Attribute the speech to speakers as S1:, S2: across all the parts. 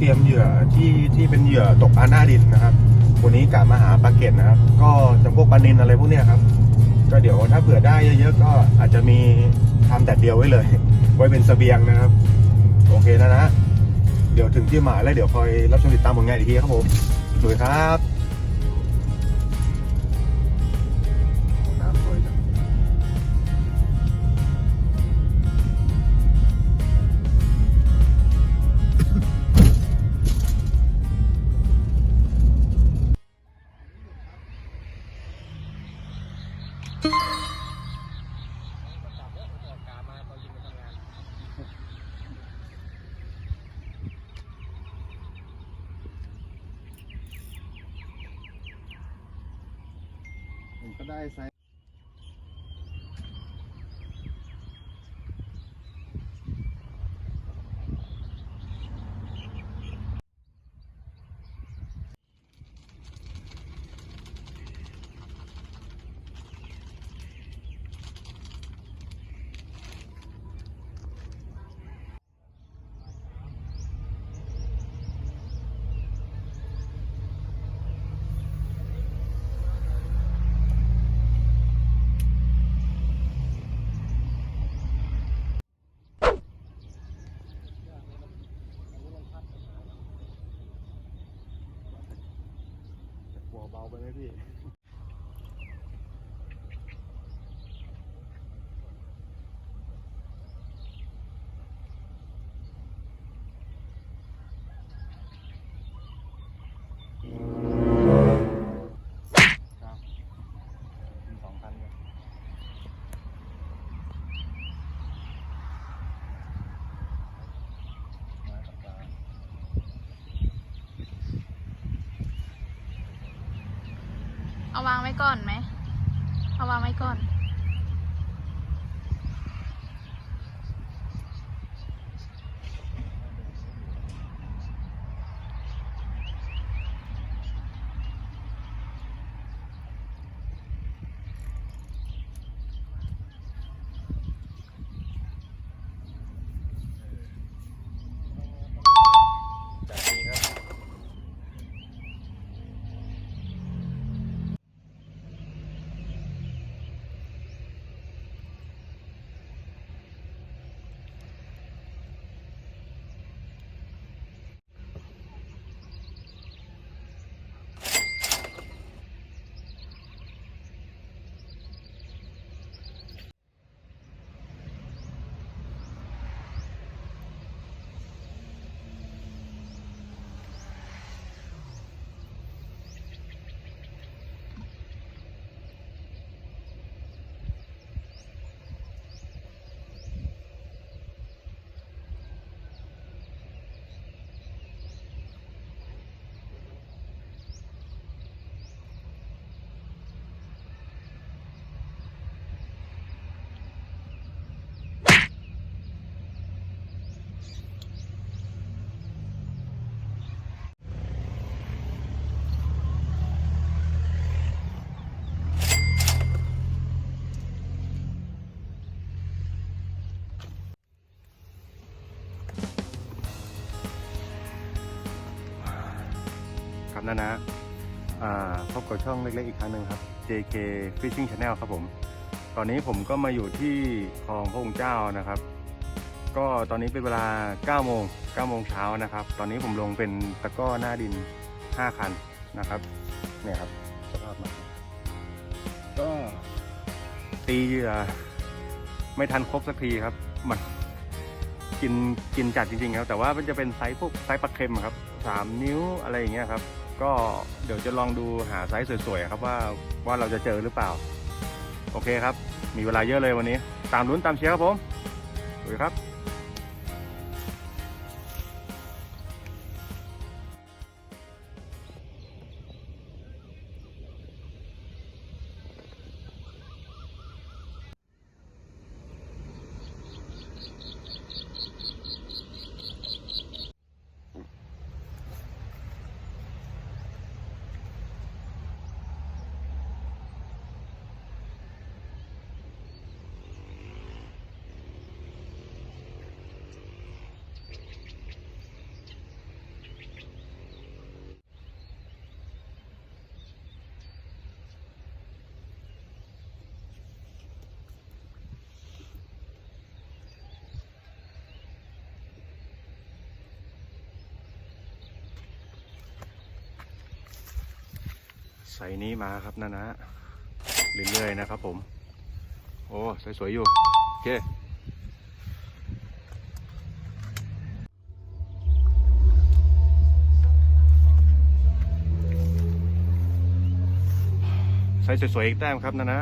S1: เตรียมเหยื่อที่ที่เป็นเหยื่อตกปลาหน้าดินนะครับ วันนี้กะมาหาปลาเก็ดนะครับ ก็จำพวกปลานินอะไรพวกเนี้ยครับ ก็เดี๋ยวถ้าเผื่อได้เยอะๆก็อาจจะมีทำแต่เดียวไว้เลย ไว้เป็นเสบียงนะครับ โอเคนะนะ เดี๋ยวถึงที่หมายแล้วเดี๋ยวคอยรับชมติดตามผลงานอีกทีครับผมสวยครับ ผ เบาไปไหมพี่ ครับมีสองพันเลย มากับปลา
S2: เอาวาง ไม้ก่อนไหมเอาวางไม้ก่อน
S1: นะนะพบกับช่องเล็กๆอีกครั้งหนึ่งครับ JK Fishing Channel ครับผม ตอนนี้ผมก็มาอยู่ที่คลองพระองค์เจ้านะครับ ก็ตอนนี้เป็นเวลา 9 โมง 9 โมงเช้านะครับ ตอนนี้ผมลงเป็นตะก้อหน้าดิน 5 คันนะครับเนี่ยครับสภาพมันก็ตีเหยื่อไม่ทันครบสักทีครับ มันกินกินจัดจริงๆครับ แต่ว่ามันจะเป็นไซส์พวกไซส์ปลาเค็มครับสามนิ้วอะไรอย่างเงี้ยครับ ก็เดี๋ยวจะลองดูหาไซส์สวยๆครับว่าว่าเราจะเจอหรือเปล่า โอเคครับ มีเวลาเยอะเลยวันนี้ ตามลุ้นตามเชียร์ครับผมสวัสดีครับ ใส่นี้มาครับนะนะเรื่อยๆนะครับผม โอ้สวยๆอยู่ โอเคใส่สวยๆอีกแต้มครับนะนะ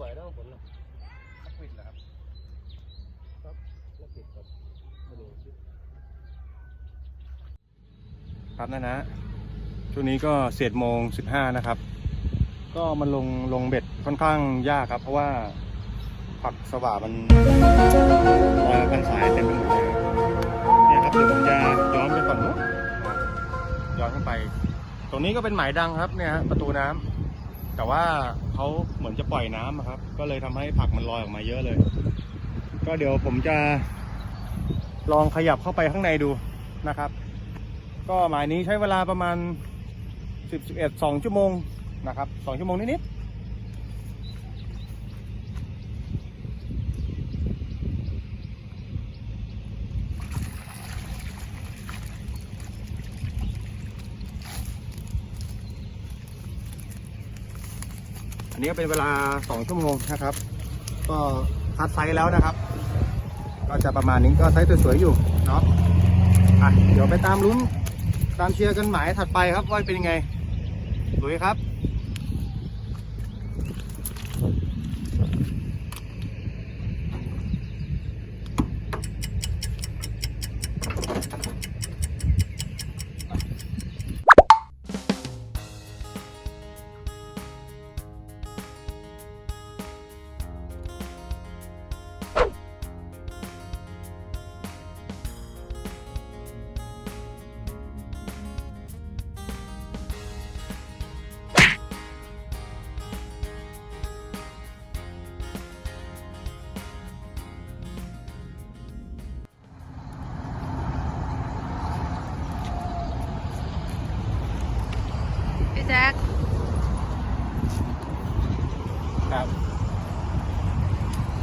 S3: บ่อยแล้วผลล่ะปิดแล้วครับครับแล้วปิดครับไม่รู้
S1: ครับนะนะช่วงนี้ก็เศษโมงสิบห้านะครับ ก็มันลงลงเบ็ดค่อนข้างยากครับ เพราะว่าผักสว่ามันลอยกันสายเต็มไปหมดเลยเนี่ยครับเดี๋ยวผมจะย้อนไปฝั่งนู้นย้อนขึ้นไป ตรงนี้ก็เป็นหมายดังครับเนี่ยฮะประตูน้ำ แต่ว่าเขาเหมือนจะปล่อยน้ำอะครับ ก็เลยทำให้ผักมันลอยออกมาเยอะเลย ก็เดี๋ยวผมจะ ลองขยับเข้าไปข้างในดูนะครับ ก็หมายนี้ใช้เวลาประมาณสิบสิบเอ็ดสองชั่วโมงนะครับสองชั่วโมงนิดๆ นนี้เป็นเวลาสองชั่วโมงนะครับ ก็คัดไซส์แล้วนะครับ ก็จะประมาณนี้ก็ไซส์สวยๆอยู่เนาะอะเดี๋ยวไปตามลุ้นตามเชียร์กันหมายถัดไปครับว่าเป็นยังไงสวยครับ
S2: ค
S1: รับ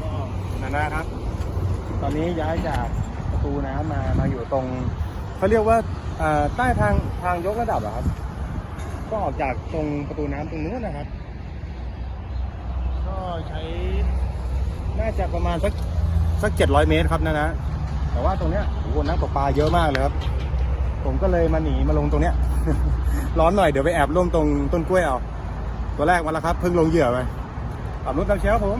S1: ก็นานะครับ ตอนนี้ย้ายจากประตูน้ำมามาอยู่ตรงเขาเรียกว่าเอ่อใต้ทางทางยกระดับเหรอครับ ก็ออกจากตรงประตูน้ำตรงนู้นนะครับ ก็ใช้น่าจะประมาณสักสักเจ็ดร้อยเมตรครับนะนะ แต่ว่าตรงเนี้ยโอ้โหนักตกปลาเยอะมากเลยครับ ผมก็เลยมาหนีมาลงตรงเนี้ย ร้อนหน่อยเดี๋ยวไปแอบร่มตรงต้นกล้วยเอา ตัวแรกมาแล้วครับ เพิ่งลงเหยื่อไป ขับรถตามเชลครับผม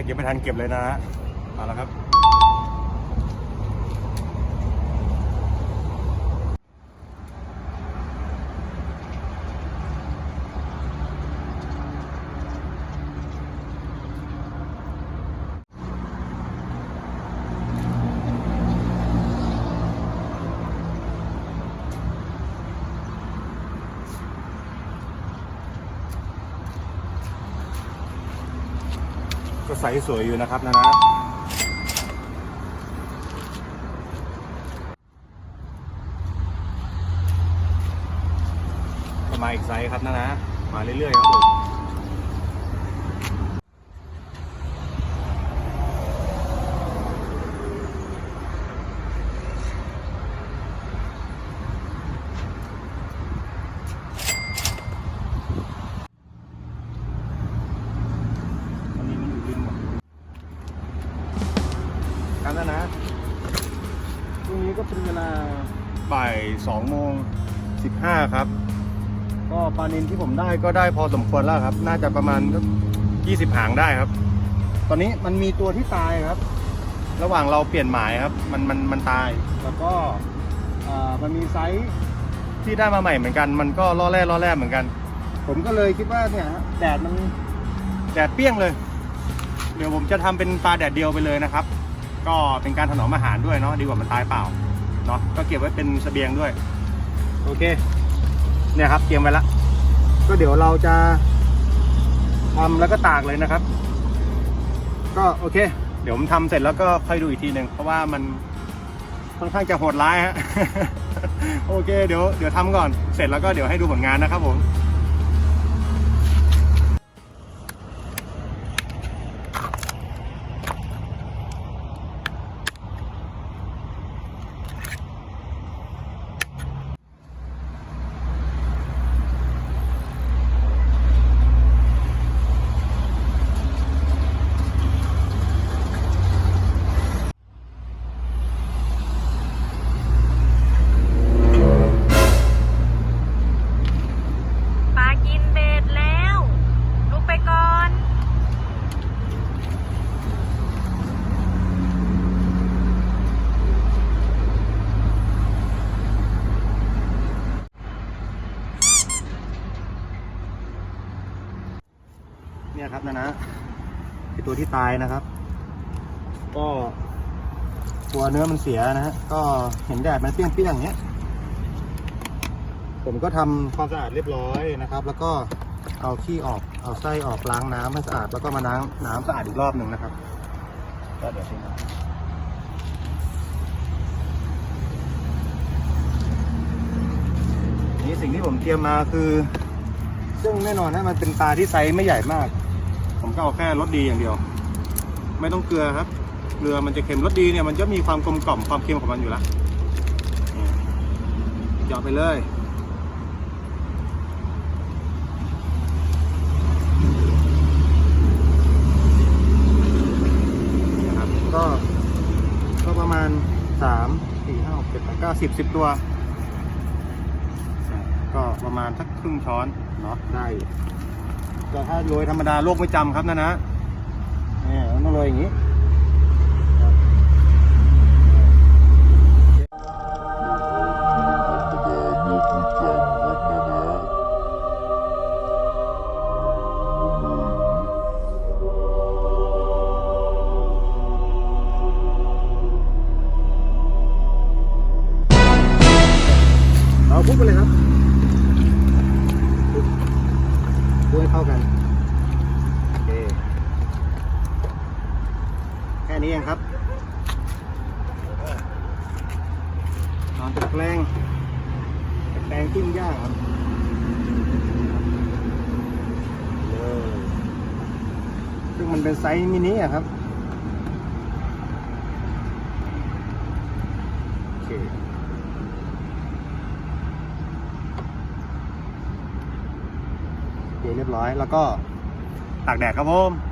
S1: แรกยังไม่ทันเก็บเลยนะฮะเอาละครับ ใสสวยอยู่นะครับนะนะมาอีกไซส์ครับนะนะ มาเรื่อยๆครับผม 2โมง15 ครับ ก็ปลานินที่ผมได้ก็ได้พอสมควรแล้วครับ น่าจะประมาณ20หางได้ครับ ตอนนี้มันมีตัวที่ตายครับ ระหว่างเราเปลี่ยนหมายครับ มันมันมันตาย แล้วก็มันมีไซส์ที่ได้มาใหม่เหมือนกัน มันก็ล่อแร่ล่อแร่เหมือนกัน ผมก็เลยคิดว่าเนี่ยแดดมันแดดเปี้ยงเลย เดี๋ยวผมจะทำเป็นปลาแดดเดียวไปเลยนะครับ ก็เป็นการถนอมอาหารด้วยเนาะดีกว่ามันตายเปล่า เนาะก็เก็บไว้เป็นเสบียงด้วย โอเค เนี่ยครับเตรียมไว้ละก็เดี๋ยวเราจะทำแล้วก็ตากเลยนะครับ ก็โอเค เดี๋ยวผมทำเสร็จแล้วก็ค่อยดูอีกทีหนึ่งเพราะว่ามันค่อนข้างจะโหดร้ายฮะ โอเค เดี๋ยวเดี๋ยวทำก่อน เสร็จแล้วก็เดี๋ยวให้ดูผลงานนะครับผม
S2: ปลากินเบ็ดแล้ว ลุกไปก่อน
S1: เนี่ยครับนะนะคือตัว ที่ตายนะครับ ก็กลัวเนื้อมันเสียนะฮะก็เห็นแดดมันเปรี้ยงๆอย่างเงี้ย ผมก็ทำความสะอาดเรียบร้อยนะครับ แล้วก็เอาขี้ออกเอาไส้ออกล้างน้ำให้สะอาดแล้วก็มาล้างน้ำสะอาดอีกรอบหนึ่งนะครับก็เดี๋ยวทิ้งนะนี่สิ่งที่ผมเตรียมมาคือ ซึ่งแน่นอนนะมันเป็นปลาที่ไซส์ไม่ใหญ่มาก ผมก็เอาแค่รสดีอย่างเดียว ไม่ต้องเกลือครับ เกลือมันจะเค็มรสดีเนี่ยมันจะมีความกลมกล่อมความเค็มของมันอยู่แล้วนี่เจาะไปเลยนะครับก็ก็ประมาณสามสี่ห้าหกเจ็ดแปดเก้าสิบสิบตัว ก็ประมาณสักครึ่งช้อนเนาะได้อยู่แต่ถ้าโรยธรรมดาโลกไม่จำครับนะนะ เนี่ ตะแกรงตะแกรงจิ้มย่างครับเลยซึ่งมันเป็นไซส์มินิอะครับโอเคโอเคเรียบร้อยแล้วก็ตากแดดครับผม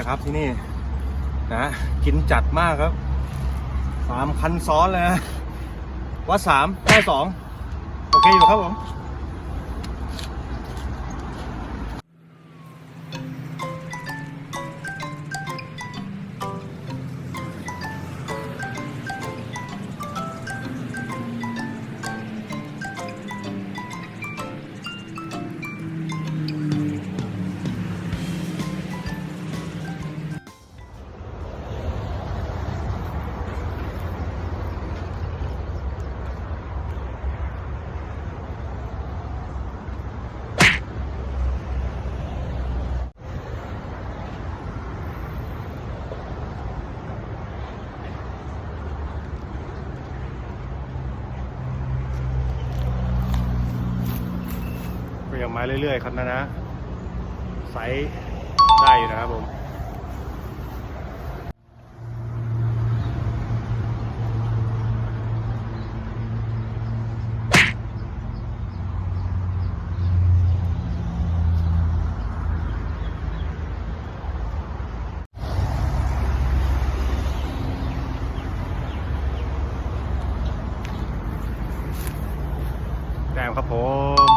S1: เนี่ยครับที่นี่นะกินจัดมากครับสามคันซ้อนเลยนะวัดสามได้สองโอเคอยู่ครับผม มาเรื่อยๆครับนะนะไซส์ได้อยู่นะครับผม แต้มครับผม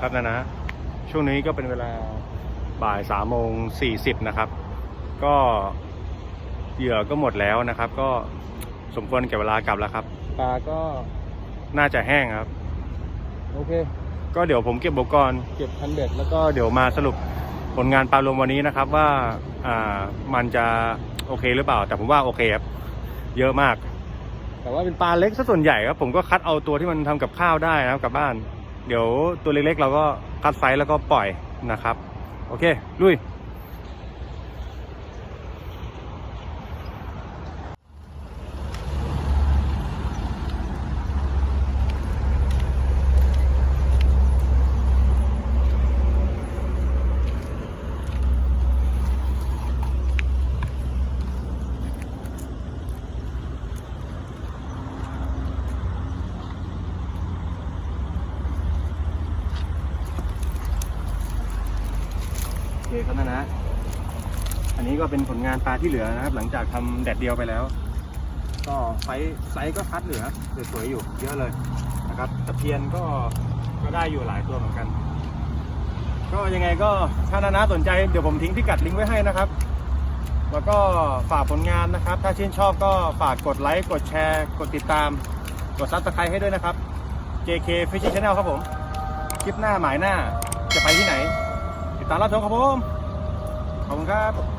S1: ครับนะนะช่วงนี้ก็เป็นเวลาบ่ายสามโมงสี่สิบนะครับ ก็เหยื่อก็หมดแล้วนะครับ ก็สมควรแก่เวลากลับแล้วครับปลาก็น่าจะแห้งครับ โอเค ก็เดี๋ยวผมเก็บอุปกรณ์เก็บคันเบ็ดแล้วก็เดี๋ยวมาสรุปผลงานปลารวมวันนี้นะครับว่าอ่ามันจะโอเคหรือเปล่า แต่ผมว่าโอเคครับเยอะมาก แต่ว่าเป็นปลาเล็กซะส่วนใหญ่ครับ ผมก็คัดเอาตัวที่มันทำกับข้าวได้นะครับกลับบ้าน เดี๋ยวตัวเล็กๆ เราก็คัดไซส์แล้วก็ปล่อยนะครับ โอเค ลุย โอเคครับนะนะ อันนี้ก็เป็นผล งานปลาที่เหลือนะครับ หลังจากทำแดดเดียวไปแล้ว ก็ไซส์ไซส์ก็คัดเหลือสวยๆอยู่เยอะเลยนะครับตะเพียนก็ก็ได้อยู่หลายตัวเหมือนกัน ก็ยังไงก็ถ้านานาสนใจเดี๋ยวผมทิ้งพิกัดลิงก์ไว้ให้นะครับ แล้วก็ฝากผลงานนะครับ ถ้าชื่นชอบก็ฝากกดไลค์กดแชร์ กดติดตาม กดซับสไครต์ให้ด้วยนะครับ JK Fishing Channel ครับผม คลิปหน้าหมายหน้าจะไปที่ไหน ติดตามรับชมครับผม ขอบคุณครับ